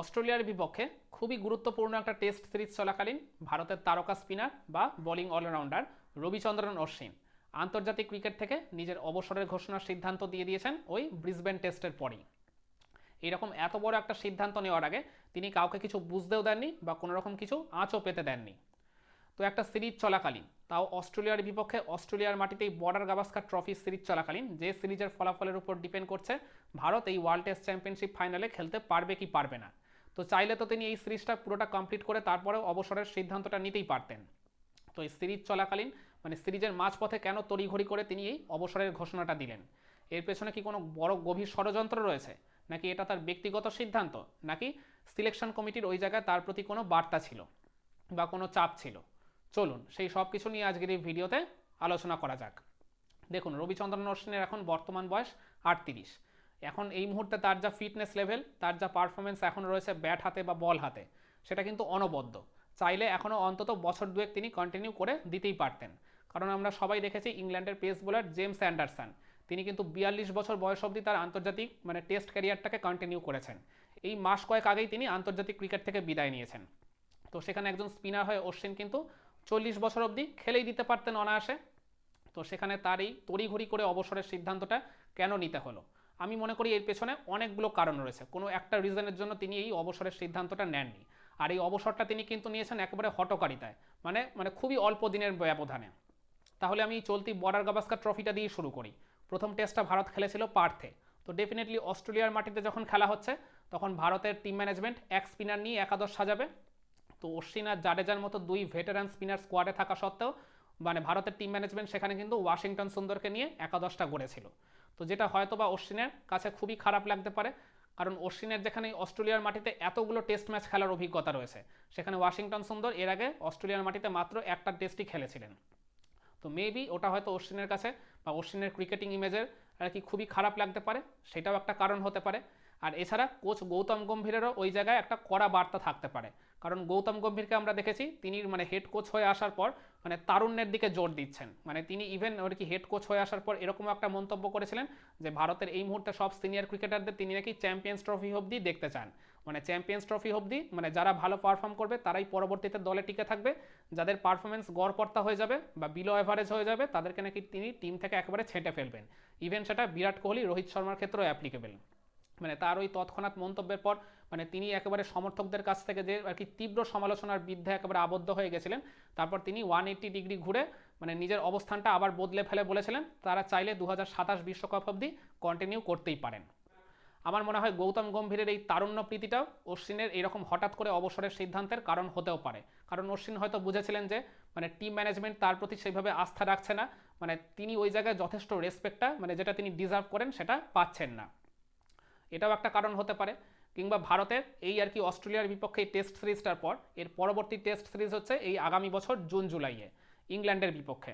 অস্ট্রেলিয়ার বিপক্ষে খুবই গুরুত্বপূর্ণ একটা টেস্ট সিরিজ চলাকালীন ভারতের তারকা স্পিনার বা বোলিং অলরাউন্ডার রবিচন্দ্রন অশ্বিন আন্তর্জাতিক ক্রিকেট থেকে নিজের অবসরের ঘোষণার সিদ্ধান্ত দিয়ে দিয়েছেন ওই ব্রিসবেন টেস্টের পরেই। এরকম এত বড় একটা সিদ্ধান্ত নেওয়ার আগে তিনি কাউকে কিছু বুঝতেও দেননি বা কোনো রকম কিছু আঁচও পেতে দেননি। তো একটা সিরিজ চলাকালীন, তাও অস্ট্রেলিয়ার বিপক্ষে অস্ট্রেলিয়ার মাটিতেই বর্ডার গাভাস্কার ট্রফি সিরিজ চলাকালীন, যে সিরিজের ফলাফলের উপর ডিপেন্ড করছে, ভারত এই ওয়ার্ল্ড টেস্ট চ্যাম্পিয়নশিপ ফাইনালে খেলতে পারবে কি পারবে না। তো চাইলে তো তিনি এই সিরিজটা পুরোটা কমপ্লিট করে তারপরেও অবসরের সিদ্ধান্তটা নিতেই পারতেন। তো এই সিরিজ চলাকালীন মানে সিরিজের মাঝপথে কেন তড়িঘড়ি করে তিনি এই অবসরের ঘোষণাটা দিলেন? এর পেছনে কি কোনো বড় গভীর ষড়যন্ত্র রয়েছে? নাকি এটা তার ব্যক্তিগত সিদ্ধান্ত? নাকি সিলেকশন কমিটির ওই জায়গায় তার প্রতি কোনো বার্তা ছিল? বা কোনো চাপ ছিল? চলুন, সেই সব কিছু নিয়ে আজকের এই ভিডিওতে আলোচনা করা যাক। দেখুন, রবিচন্দ্রন অশ্বিনের এখন বর্তমান বয়স আটত্রিশ। এখন এই মুহূর্তে তার যা ফিটনেস লেভেল তার যা পারফরমেন্স এখন রয়েছে ব্যাট হাতে বা বল হাতে, সেটা কিন্তু অনবদ্য। চাইলে এখনও অন্তত বছর দুয়েক তিনি কন্টিনিউ করে দিতেই পারতেন। কারণ আমরা সবাই দেখেছি ইংল্যান্ডের পেস বোলার জেমস অ্যান্ডারসন তিনি কিন্তু বিয়াল্লিশ বছর বয়স অবধি তার আন্তর্জাতিক মানে টেস্ট ক্যারিয়ারটাকে কন্টিনিউ করেছেন। এই মাস কয়েক আগেই তিনি আন্তর্জাতিক ক্রিকেট থেকে বিদায় নিয়েছেন। তো সেখানে একজন স্পিনার হয়ে অশ্বিন কিন্তু চল্লিশ বছর অবধি খেলেই দিতে পারতেন অনায়াসে। তো সেখানে তার এই তড়িঘড়ি করে অবসরের সিদ্ধান্তটা কেন নিতে হলো? আমি মনে করি এর পেছনে অনেকগুলো কারণ রয়েছে। কোনো একটা রিজনের জন্য তিনি এই অবসরের সিদ্ধান্তটা নেননি। আর এই অবসরটা তিনি কিন্তু নিয়েছেন একেবারে হটকারিতায় মানে মানে খুবই অল্প দিনের ব্যবধানে। তাহলে আমি চলতি বর্ডার গাভাস্কার ট্রফিটা দিয়ে শুরু করি। প্রথম টেস্টটা ভারত খেলেছিল পার্থে। তো ডেফিনেটলি অস্ট্রেলিয়ার মাটিতে যখন খেলা হচ্ছে, তখন ভারতের টিম ম্যানেজমেন্ট এক স্পিনার নিয়ে একাদশ সাজাবে। তো অশ্বিন আর জাডেজার মতো দুই ভেটারান স্পিনার স্কোয়াডে থাকা সত্ত্বেও মানে ভারতের টিম ম্যানেজমেন্ট সেখানে কিন্তু ওয়াশিংটন সুন্দরকে নিয়ে একাদশটা গড়েছিল। তো যেটা হয়তো বা অশ্বিনের কাছে খুবই খারাপ লাগতে পারে, কারণ অশ্বিনের যেখানে অস্ট্রেলিয়ার মাটিতে এতগুলো টেস্ট ম্যাচ খেলার অভিজ্ঞতা রয়েছে, সেখানে ওয়াশিংটন সুন্দর এর আগে অস্ট্রেলিয়ার মাটিতে মাত্র একটা টেস্টই খেলেছিলেন। তো মেবি ওটা হয়তো অশ্বিনের কাছে বা অশ্বিনের ক্রিকেটিং ইমেজের আর কি খুবই খারাপ লাগতে পারে, সেটাও একটা কারণ হতে পারে। আর এছাড়া কোচ গৌতম গম্ভীরেরও ওই জায়গায় একটা কড়া বার্তা থাকতে পারে কারণ গৌতম গম্ভীরকে আমরা দেখেছি, তিনি মানে হেড কোচ হয়ে আসার পর মানে তারুণ্যের দিকে জোর দিচ্ছেন। মানে তিনি ইভেন ওর কি হেড কোচ হয়ে আসার পর এরকম একটা মন্তব্য করেছিলেন যে ভারতের এই মুহূর্তে সব সিনিয়র ক্রিকেটারদের তিনি নাকি চ্যাম্পিয়ন্স ট্রফি অবধি দেখতে চান। মানে চ্যাম্পিয়ন্স ট্রফি অবধি মানে যারা ভালো পারফর্ম করবে তারাই পরবর্তীতে দলে টিকে থাকবে। যাদের পারফরমেন্স গড়পর্তা হয়ে যাবে বা বিলো অ্যাভারেজ হয়ে যাবে তাদেরকে নাকি তিনি টিম থেকে একেবারে ছেঁটে ফেলবেন। ইভেন সেটা বিরাট কোহলি, রোহিত শর্মার ক্ষেত্রেও অ্যাপ্লিকেবল মানে তার ওই তৎক্ষণাৎ মন্তব্যের পর মানে তিনি একেবারে সমর্থকদের কাছ থেকে যে আর কি তীব্র সমালোচনার বিদ্ধে একেবারে আবদ্ধ হয়ে গেছিলেন, তারপর তিনি ওয়ান এইট্টি ডিগ্রি ঘুরে মানে নিজের অবস্থানটা আবার বদলে ফেলে বলেছিলেন, তারা চাইলে দু হাজার বিশ্বকাপ অবধি কন্টিনিউ করতেই পারেন। আমার মনে হয় গৌতম গম্ভীরের এই তারুণ্য প্রীতিটাও অশ্বিনের এরকম হঠাৎ করে অবসরের সিদ্ধান্তের কারণ হতেও পারে। কারণ অশ্বিন হয়তো বুঝেছিলেন যে মানে টিম ম্যানেজমেন্ট তার প্রতি সেইভাবে আস্থা রাখছে না মানে তিনি ওই জায়গায় যথেষ্ট রেসপেক্টটা মানে যেটা তিনি ডিজার্ভ করেন সেটা পাচ্ছেন না। এটাও একটা কারণ হতে পারে। কিংবা ভারতের এই আর কি অস্ট্রেলিয়ার বিপক্ষে টেস্ট সিরিজটার পর, এর পরবর্তী টেস্ট সিরিজ হচ্ছে এই আগামী বছর জুন জুলাইয়ে ইংল্যান্ডের বিপক্ষে।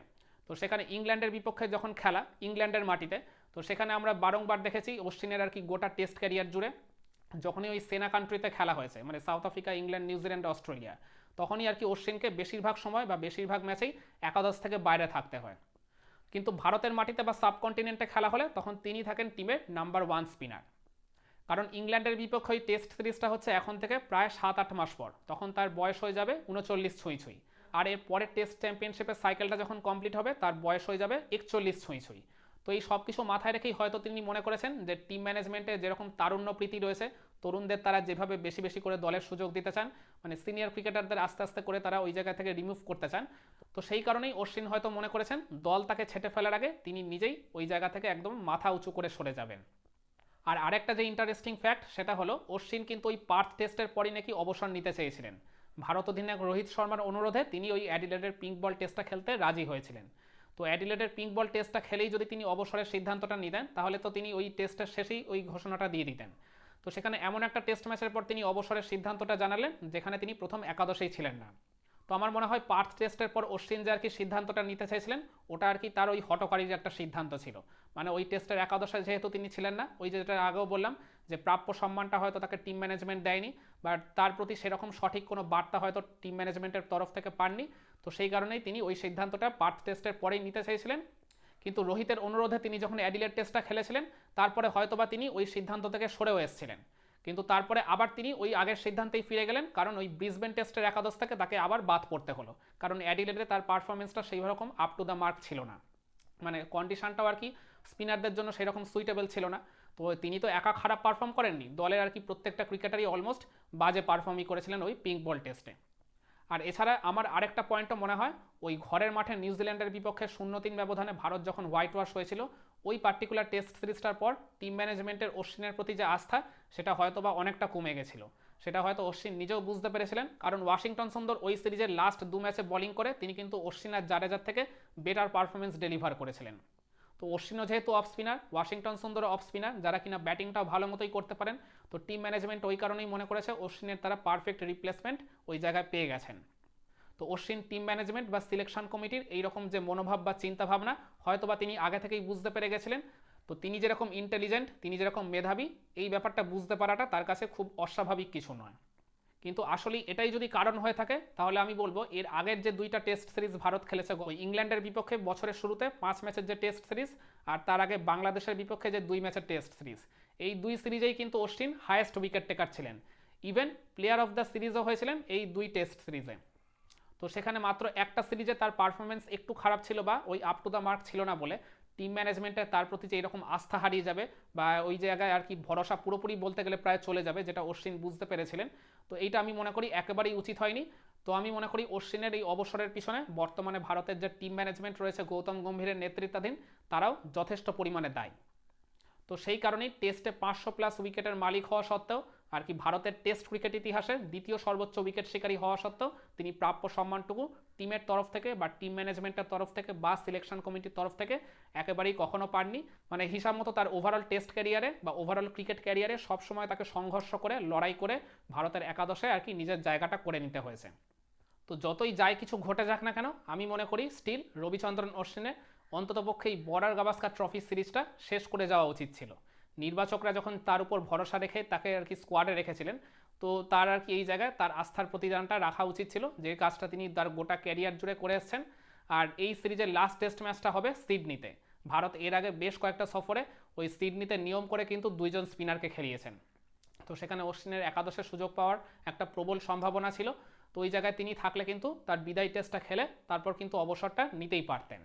তো সেখানে ইংল্যান্ডের বিপক্ষে যখন খেলা, ইংল্যান্ডের মাটিতে, তো সেখানে আমরা বারংবার দেখেছি অশ্বিনের আর কি গোটা টেস্ট ক্যারিয়ার জুড়ে যখনই ওই সেনা কান্ট্রিতে খেলা হয়েছে মানে South Africa England New Zealand Australia তখনই আর কি অশ্বিনকে বেশিরভাগ সময় বা বেশিরভাগ ম্যাচেই একাদশ থেকে বাইরে থাকতে হয়। কিন্তু ভারতের মাটিতে বা সাবকন্টিনেন্টে খেলা হলে তখন তিনি থাকেন টিমের নাম্বার ওয়ান স্পিনার কারণ ইংল্যান্ডের বিপক্ষে ওই টেস্ট সিরিজটা হচ্ছে এখন থেকে প্রায় সাত আট মাস পর। তখন তার বয়স হয়ে যাবে উনচল্লিশ ছুঁই ছুঁই। আর এর পরের টেস্ট চ্যাম্পিয়নশিপের সাইকেলটা যখন কমপ্লিট হবে, তার বয়স হয়ে যাবে একচল্লিশ ছুঁই ছুঁই। তো এই সব কিছু মাথায় রেখেই হয়তো তিনি মনে করেছেন যে টিম ম্যানেজমেন্টে যেরকম তারুণ্য প্রীতি রয়েছে, তরুণদের তারা যেভাবে বেশি বেশি করে দলের সুযোগ দিতে চান মানে সিনিয়র ক্রিকেটারদের আস্তে আস্তে করে তারা ওই জায়গা থেকে রিমুভ করতে চান, তো সেই কারণেই অশ্বিন হয়তো মনে করেছেন দল তাকে ছেটে ফেলার আগে তিনি নিজেই ওই জায়গা থেকে একদম মাথা উঁচু করে সরে যাবেন। আর আরেকটা যে ইন্টারেস্টিং ফ্যাক্ট সেটা হলো অশ্বিন কিন্তু ওই পার্থ টেস্টের পরই নাকি অবসর নিতে চেয়েছিলেন। ভারত অধিনায়ক রোহিত শর্মার অনুরোধে তিনি ওই অ্যাডিলেডের পিঙ্ক বল টেস্টটা খেলতে রাজি হয়েছিলেন। তো অ্যাডিলেডের পিঙ্ক বল টেস্টটা খেলেই যদি তিনি অবসরের সিদ্ধান্তটা নিতেন, তাহলে তো তিনি ওই টেস্টের শেষেই ওই ঘোষণাটা দিয়ে দিতেন। তো সেখানে এমন একটা টেস্ট ম্যাচের পর তিনি অবসরের সিদ্ধান্তটা জানালেন, যেখানে তিনি প্রথম একাদশেই ছিলেন না। তো আমার মনে হয় পার্থ টেস্টের পর অশ্বিন যে আর কি সিদ্ধান্তটা নিতে চাইছিলেন, ওটা আর কি তার ওই হটকারীর একটা সিদ্ধান্ত ছিল। মানে ওই টেস্টের একাদশে যেহেতু তিনি ছিলেন না, ওই যেটা আগেও বললাম যে প্রাপ্য সম্মানটা হয়তো তাকে টিম ম্যানেজমেন্ট দেয়নি বা তার প্রতি সেরকম সঠিক কোনো বার্তা হয়তো টিম ম্যানেজমেন্টের তরফ থেকে পাননি। তো সেই কারণেই তিনি ওই সিদ্ধান্তটা পার্থ টেস্টের পরেই নিতে চাইছিলেন। কিন্তু রোহিতের অনুরোধে তিনি যখন অ্যাডিলের টেস্টটা খেলেছিলেন, তারপরে হয়তোবা তিনি ওই সিদ্ধান্ত থেকে সরেও এসেছিলেন। কিন্তু তারপরে আবার তিনি ওই আগের সিদ্ধান্তেই ফিরে গেলেন, কারণ ওই ব্রিসবেন টেস্টের একাদশ থেকে তাকে আবার বাদ পড়তে হলো। কারণ অ্যাডিলেডে তার পারফরমেন্সটা সেই রকম আপ টু দ্য মার্ক ছিল না। মানে কন্ডিশনটাও আর কি স্পিনারদের জন্য সেরকম সুইটেবল ছিল না। তো তিনি তো একা খারাপ পারফর্ম করেননি। দলের আর কি প্রত্যেকটা ক্রিকেটারই অলমোস্ট বাজে পারফর্মই করেছিলেন ওই পিঙ্ক বল টেস্টে আর এছাড়া আমার আরেকটা পয়েন্টও মনে হয়, ওই ঘরের মাঠে নিউজিল্যান্ডের বিপক্ষে শূন্য তিন ব্যবধানে ভারত যখন হোয়াইট ওয়াশ হয়েছিল, ওই পার্টিকুলার টেস্ট সিরিজটার পর টিম ম্যানেজমেন্টের অশ্বিনের প্রতি যে আস্থা, সেটা হয়তো বা অনেকটা কমে গেছিল। সেটা হয়তো অশ্বিন নিজেও বুঝতে পেরেছিলেন, কারণ ওয়াশিংটন সুন্দর ওই সিরিজের লাস্ট দু ম্যাচে বোলিং করে, তিনি কিন্তু অশ্বিন আর জাডেজার থেকে বেটার পারফরমেন্স ডেলিভার করেছিলেন। তো অশ্বিনও যেহেতু off spinner Washington Sundar off spinner যারা কিনা ব্যাটিংটাও ভালো মতোই করতে পারেন, তো টিম ম্যানেজমেন্ট ওই কারণেই মনে করেছে অশ্বিনের তারা পারফেক্ট রিপ্লেসমেন্ট ওই জায়গায় পেয়ে গেছেন। তো অশ্বিন টিম ম্যানেজমেন্ট বা সিলেকশন কমিটির এইরকম যে মনোভাব বা চিন্তাভাবনা হয়তো বা তিনি আগে থেকেই বুঝতে পেরে গেছিলেন। তো তিনি যেরকম ইন্টেলিজেন্ট তিনি যেরকম মেধাবী, এই ব্যাপারটা বুঝতে পারাটা তার কাছে খুব অস্বাভাবিক কিছু নয়। কিন্তু আসলে এটাই যদি কারণ হয়ে থাকে, তাহলে আমি বলব এর আগের যে দুইটা টেস্ট সিরিজ ভারত খেলেছে ইংল্যান্ডের বিপক্ষে বছরের শুরুতে পাঁচ ম্যাচের যে টেস্ট সিরিজ আর তার আগে বাংলাদেশের বিপক্ষে যে দুই ম্যাচের টেস্ট সিরিজ এই দুই সিরিজেই কিন্তু অশ্বিন হায়েস্ট উইকেট টেকার ছিলেন। ইভেন প্লেয়ার অফ দ্য সিরিজও হয়েছিলেন এই দুই টেস্ট সিরিজে তো সেখানে মাত্র একটা সিরিজে তার পারফরমেন্স একটু খারাপ ছিল বা ওই আপ টু দ্য মার্ক ছিল না বলে টিম ম্যানেজমেন্টের তার প্রতি যে এরকম আস্থা হারিয়ে যাবে বা ওই জায়গায় আর কি ভরসা পুরোপুরি বলতে গেলে প্রায় চলে যাবে, যেটা অশ্বিন বুঝতে পেরেছিলেন। তো এইটা আমি মনে করি একেবারেই উচিত হয়নি। তো আমি মনে করি অশ্বিনের এই অবসরের পিছনে বর্তমানে ভারতের যে টিম ম্যানেজমেন্ট রয়েছে গৌতম গম্ভীরের নেতৃত্বাধীন, তারাও যথেষ্ট পরিমাণে দায়ী। তো সেই কারণেই টেস্টে পাঁচশো প্লাস উইকেটের মালিক হওয়া সত্ত্বেও আর কি ভারতের টেস্ট ক্রিকেট ইতিহাসে দ্বিতীয় সর্বোচ্চ উইকেট শিকারী হওয়া সত্ত্বেও তিনি প্রাপ্য সম্মানটুকু টিমের তরফ থেকে বা টিম ম্যানেজমেন্টের তরফ থেকে বা সিলেকশন কমিটির তরফ থেকে একেবারেই কখনো পাননি। মানে হিসাব মতো তার ওভারঅল টেস্ট ক্যারিয়ারে বা ওভারঅল ক্রিকেট ক্যারিয়ারে সবসময় তাকে সংঘর্ষ করে, লড়াই করে ভারতের একাদশে আর কি নিজের জায়গাটা করে নিতে হয়েছে। তো যতই যাই কিছু ঘটে যাক না কেন, আমি মনে করি স্টিল রবিচন্দ্রন অশ্বিনের অন্ততপক্ষে এই বর্ডার গাভাস্কার ট্রফি সিরিজটা শেষ করে যাওয়া উচিত ছিল। নির্বাচকরা যখন তার উপর ভরসা রেখে তাকে আর কি স্কোয়াডে রেখেছিলেন, তো তার আর কি এই জায়গায় তার আস্থার প্রতিদানটা রাখা উচিত ছিল যে কাজটা তিনি তার গোটা ক্যারিয়ার জুড়ে করে এসছেন। আর এই সিরিজের লাস্ট টেস্ট ম্যাচটা হবে সিডনিতে। ভারত এর আগে বেশ কয়েকটা সফরে ওই সিডনিতে নিয়ম করে কিন্তু দুইজন স্পিনারকে খেলিয়েছেন। তো সেখানে অশ্বিনের একাদশের সুযোগ পাওয়ার একটা প্রবল সম্ভাবনা ছিল। তো ওই জায়গায় তিনি থাকলে কিন্তু তার বিদায় টেস্টটা খেলে তারপর কিন্তু অবসরটা নিতেই পারতেন।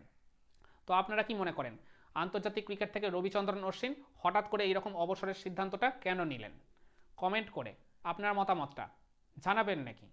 তো আপনারা কি মনে করেন? আন্তর্জাতিক ক্রিকেট থেকে রবিচন্দ্রন অশ্বিন হঠাৎ করে এইরকম অবসরের সিদ্ধান্তটা কেন নিলেন? কমেন্ট করে আপনার মতামতটা জানাবেন নাকি?